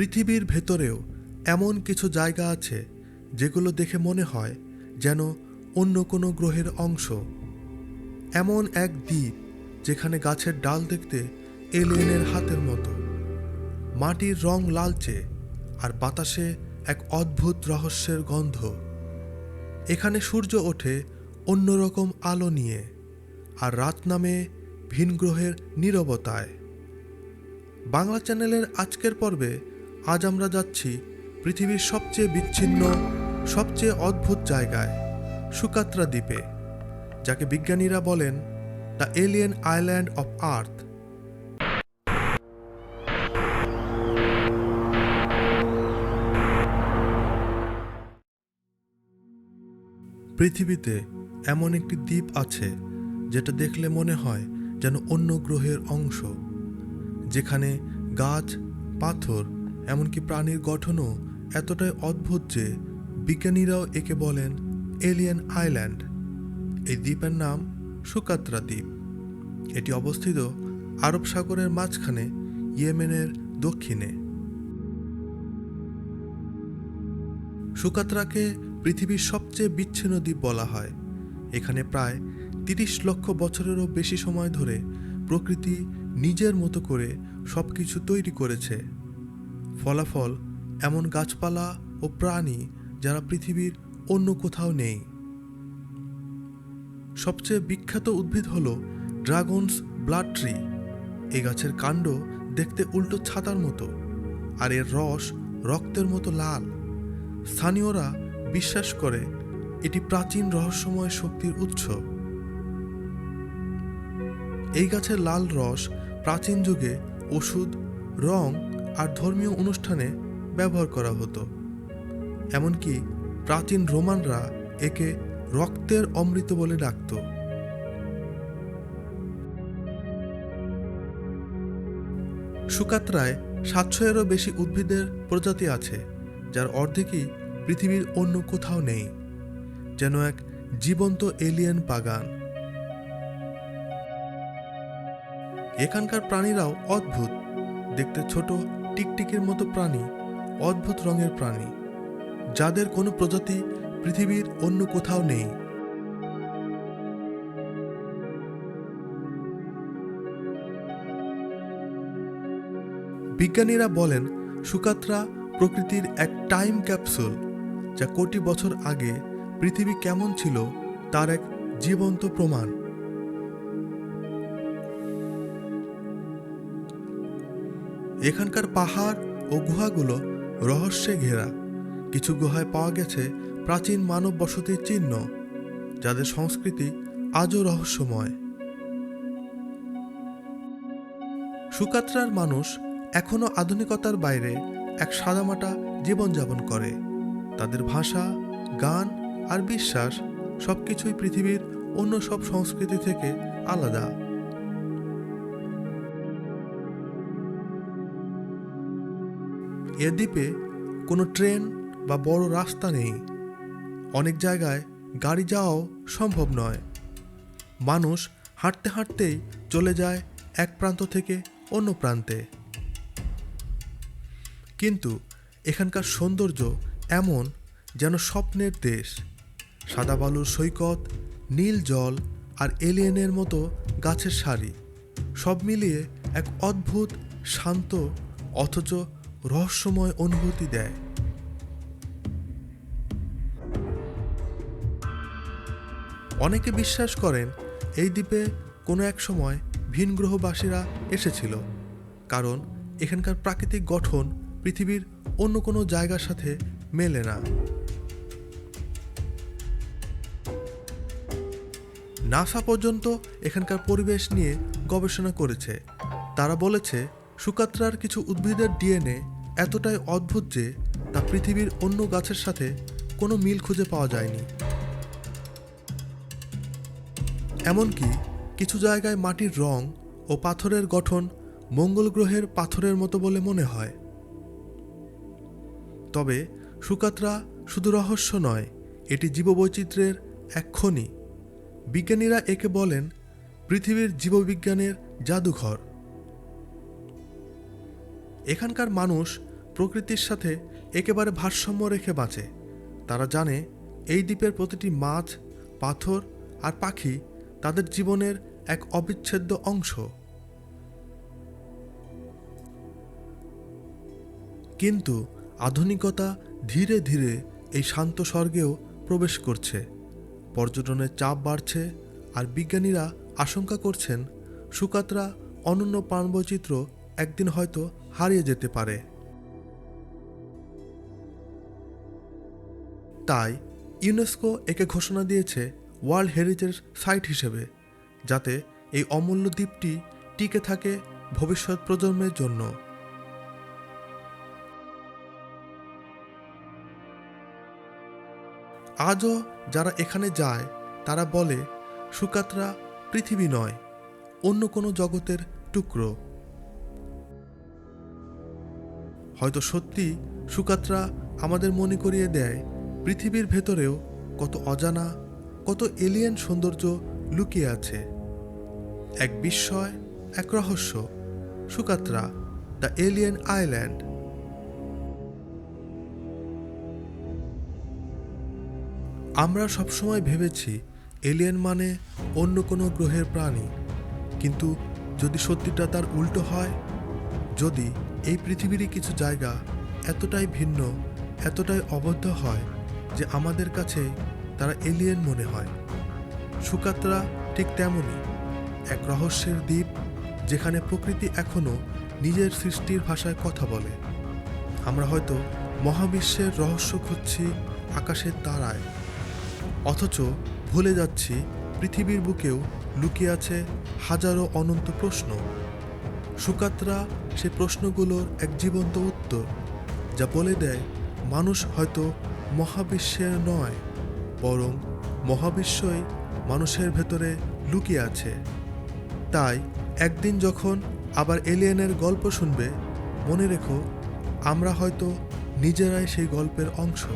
পৃথিবীর ভেতরেও এমন কিছু জায়গা আছে যেগুলো দেখে মনে হয় যেন অন্য কোনো গ্রহের অংশ। এমন এক দ্বীপ যেখানে গাছের ডাল দেখতে এলিয়েনের হাতের মতো। মাটির রং লালচে আর বাতাসে এক অদ্ভুত রহস্যের গন্ধ। এখানে সূর্য ওঠে অন্যরকম আলো নিয়ে আর রাত নামে ভিন গ্রহের নীরবতায়। বাংলা চ্যানেলের আজকের পর্বে আজ আমরা যাচ্ছি পৃথিবীর সবচেয়ে বিচ্ছিন্ন, সবচেয়ে অদ্ভুত জায়গায়, সুকাত্রা দ্বীপে, যাকে বিজ্ঞানীরা বলেন the alien island of earth. পৃথিবীতে এমন একটি দ্বীপ আছে যেটা দেখলে মনে হয় যেন অন্য গ্রহের অংশ, যেখানে গাছ, পাথর এমনকি প্রাণীর গঠনও এতটাই অদ্ভুত যে বিজ্ঞানীরাও একে বলেন এলিয়েন আইল্যান্ড। এই দ্বীপের নাম সুকাত্রা দ্বীপ। এটি অবস্থিত আরব সাগরের মাঝখানে ইয়েমেনের দক্ষিণে। সুকাত্রাকে পৃথিবীর সবচেয়ে বিচ্ছিন্ন দ্বীপ বলা হয়। এখানে প্রায় তিরিশ লক্ষ বছরেরও বেশি সময় ধরে প্রকৃতি নিজের মতো করে সব কিছু তৈরি করেছে। ফলাফল এমন গাছপালা ও প্রাণী যারা পৃথিবীর অন্য কোথাও নেই। সবচেয়ে বিখ্যাত উদ্ভিদ হল ড্রাগনস ব্লাড ট্রি। এই গাছের কাণ্ড দেখতে উল্টো ছাতার মতো, আর এর রস রক্তের মতো লাল। স্থানীয়রা বিশ্বাস করে এটি প্রাচীন রহস্যময় শক্তির উৎস। এই গাছের লাল রস প্রাচীন যুগে ওষুধ, রং আর ধর্মীয় অনুষ্ঠানে ব্যবহার করা হতো। এমনকি প্রাচীন রোমানরা একে রক্তের অমৃত বলে ডাকত। সুকাত্রায় সাতশো এরও বেশি উদ্ভিদের প্রজাতি আছে, যার অর্ধেকই পৃথিবীর অন্য কোথাও নেই। যেন এক জীবন্ত এলিয়েন বাগান। এখানকার প্রাণীরাও অদ্ভুত। দেখতে ছোট টিকটিকির মতো প্রাণী, অদ্ভুত রঙের প্রাণী, যাদের কোনো প্রজাতি পৃথিবীর অন্য কোথাও নেই। বিজ্ঞানীরা বলেন, সুকাত্রা প্রকৃতির এক টাইম ক্যাপসুল, যা কোটি বছর আগে পৃথিবী কেমন ছিল, তার এক জীবন্ত প্রমাণ। এখানকার পাহাড় ও গুহাগুলো রহস্যে ঘেরা। কিছু গুহায় পাওয়া গেছে প্রাচীন মানব বসতির চিহ্ন, যাদের সংস্কৃতি আজও রহস্যময়। সুকাত্রার মানুষ এখনও আধুনিকতার বাইরে এক সাদামাটা জীবনযাপন করে। তাদের ভাষা, গান আর বিশ্বাস সবকিছুই পৃথিবীর অন্য সব সংস্কৃতি থেকে আলাদা। এ দ্বীপে কোনো ট্রেন বা বড় রাস্তা নেই। অনেক জায়গায় গাড়ি যাওয়াও সম্ভব নয়। মানুষ হাঁটতে হাঁটতেই চলে যায় এক প্রান্ত থেকে অন্য প্রান্তে। কিন্তু এখানকার সৌন্দর্য এমন যেন স্বপ্নের দেশ। সাদা বালুর সৈকত, নীল জল আর এলিয়েনের মতো গাছের সারি, সব মিলিয়ে এক অদ্ভুত, শান্ত, অথচ রহস্যময় অনুভূতি দেয়। অনেকে বিশ্বাস করেন এই দ্বীপে কোনো এক সময় ভিন গ্রহবাসীরা এসেছিল, কারণ এখানকার প্রাকৃতিক গঠন পৃথিবীর অন্য কোনো জায়গার সাথে মেলে না। নাসা পর্যন্ত এখানকার পরিবেশ নিয়ে গবেষণা করেছে। তারা বলেছে, সুকাত্রার কিছু উদ্ভিদের ডিএনএ এতটাই অদ্ভুত যে তা পৃথিবীর অন্য গাছের সাথে কোনো মিল খুঁজে পাওয়া যায়নি। এমনকি কিছু জায়গায় মাটির রং ও পাথরের গঠন মঙ্গল গ্রহের পাথরের মতো বলে মনে হয়। তবে সুকাত্রা শুধু রহস্য নয়, এটি জীববৈচিত্র্যের এক খনি। বিজ্ঞানীরা একে বলেন পৃথিবীর জীববিজ্ঞানের জাদুঘর। এখানকার মানুষ প্রকৃতির সাথে একেবারে ভারসাম্য রেখে বাঁচে। তারা জানে এই দ্বীপের প্রতিটি মাছ, পাথর আর পাখি তাদের জীবনের এক অবিচ্ছেদ্য অংশ। কিন্তু আধুনিকতা ধীরে ধীরে এই শান্ত স্বর্গেও প্রবেশ করছে। পর্যটনের চাপ বাড়ছে আর বিজ্ঞানীরা আশঙ্কা করছেন, সুকাত্রা অনন্য প্রাণবৈচিত্র্য একদিন হয়তো হারিয়ে যেতে পারে। তাই ইউনেস্কো একে ঘোষণা দিয়েছে ওয়ার্ল্ড হেরিটেজ সাইট হিসেবে, যাতে এই অমূল্য দ্বীপটি টিকে থাকে ভবিষ্যৎ প্রজন্মের জন্য। আজও যারা এখানে যায়, তারা বলে, সুকাত্রা পৃথিবী নয়, অন্য কোনো জগতের টুকরো। হয়তো সত্যি সুকাত্রা আমাদের মনে করিয়ে দেয় পৃথিবীর ভেতরেও কত অজানা, কত এলিয়েন সৌন্দর্য লুকিয়ে আছে। এক বিস্ময়, এক রহস্য, সুকাত্রা, দ্য এলিয়েন আইল্যান্ড আমরা সবসময় ভেবেছি এলিয়েন মানে অন্য কোনো গ্রহের প্রাণী। কিন্তু যদি সত্যিটা তার উল্টো হয়, যদি এই পৃথিবীরই কিছু জায়গা এতটাই ভিন্ন, এতটাই অবদ্ধ হয় যে আমাদের কাছে তারা এলিয়েন মনে হয়। সুকাত্রা ঠিক তেমনই এক রহস্যের দ্বীপ যেখানে প্রকৃতি এখনও নিজের সৃষ্টির ভাষায় কথা বলে। আমরা হয়তো মহাবিশ্বের রহস্য খুঁজছি আকাশের তারায়। অথচ ভুলে যাচ্ছি পৃথিবীর বুকেও লুকিয়ে আছে হাজারো অনন্ত প্রশ্ন। সুকাত্রা সে প্রশ্নগুলোর এক জীবন্ত উত্তর, যা বলে দেয়, মানুষ হয়তো মহাবিশ্বের নয়, বরং মহাবিশ্বই মানুষের ভেতরে লুকিয়ে আছে। তাই একদিন যখন আবার এলিয়েনের গল্প শুনবে, মনে রেখো, আমরা হয়তো নিজেরাই সেই গল্পের অংশ।